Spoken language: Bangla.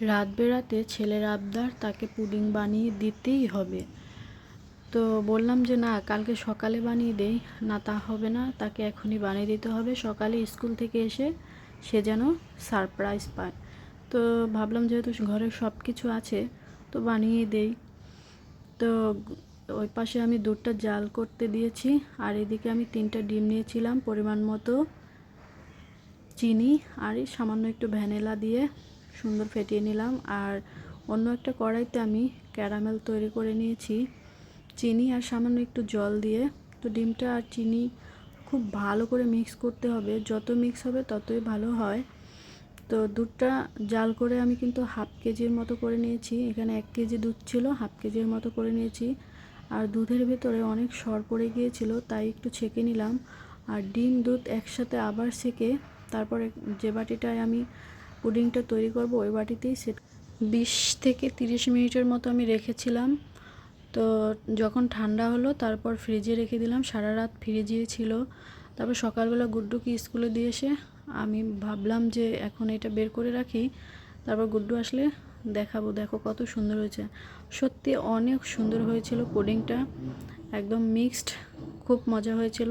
রাত বেরাতে ছেলের আবদার তাকে পুডিং বানিয়ে দিতেই হবে। তো বললাম যে, না, কালকে সকালে বানিয়ে দেই। না, তা হবে না। তাকে এখনই বানিয়ে দিতে হবে। সকালে স্কুল থেকে এসে সে যেন সারপ্রাইজ পায়। তো ভাবলাম যেহেতু ঘরে সব কিছু আছে, তো বানিয়ে দেই। তো ওই পাশে আমি দুধটা জাল করতে দিয়েছি। আর এদিকে আমি তিনটা ডিম নিয়েছিলাম, পরিমাণ মতো চিনি আর সামান্য একটু ভ্যানিলা দিয়ে। সুন্দর ফেটিয়ে নিলাম। আর অন্য একটা কড়াইতে আমি ক্যারামেল তৈরি করে নিয়েছি। চিনি আর সামান্য একটু জল দিয়ে। তো ডিমটা আর চিনি খুব ভালো করে মিক্স করতে হবে। যত মিক্স হবে ততই ভালো হয়। তো দুধটা জাল করে আমি কিন্তু হাফ কেজির মতো করে নিয়েছি। এখানে এক কেজি দুধ ছিল, হাফ কেজির মতো করে নিয়েছি। আর দুধের ভেতরে অনেক সর পড়ে গিয়েছিল, তাই একটু ছেঁকে নিলাম। আর ডিম দুধ একসাথে আবার ছেঁকে, তারপরে যে বাটিটায় আমি পুডিংটা তৈরি করব ওই বাটিতেই সেট বিশ থেকে তিরিশ মিনিটের মতো আমি রেখেছিলাম। তো যখন ঠান্ডা হলো তারপর ফ্রিজে রেখে দিলাম। সারা রাত ফ্রিজে ছিল। তারপর সকালবেলা গুড্ডুকে স্কুলে দিয়ে এসে আমি ভাবলাম যে এখন এটা বের করে রাখি। তারপর গুড্ডু আসলে দেখাবো। দেখো কত সুন্দর হয়েছে। সত্যি অনেক সুন্দর হয়েছিল পুডিংটা। একদম মিক্সড। খুব মজা হয়েছিল।